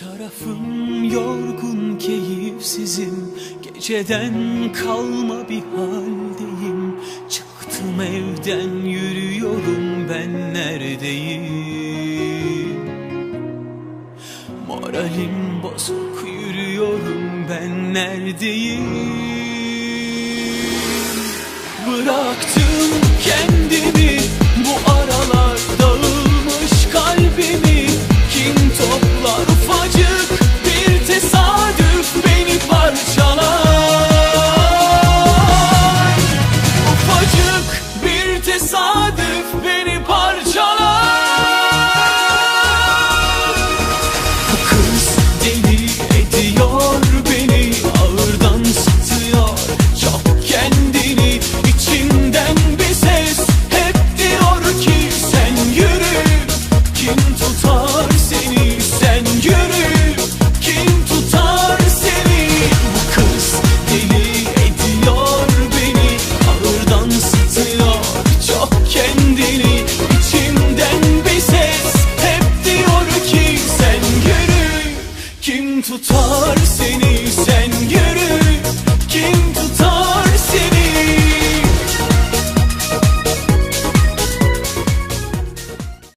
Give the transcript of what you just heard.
tarafım yorgun keyifsizim. Geceden kalma bir haldeyim. Çıktım evden yürüyorum ben neredeyim? Moralim bozuk yürüyorum ben neredeyim tesadüf tutar seni sen yürü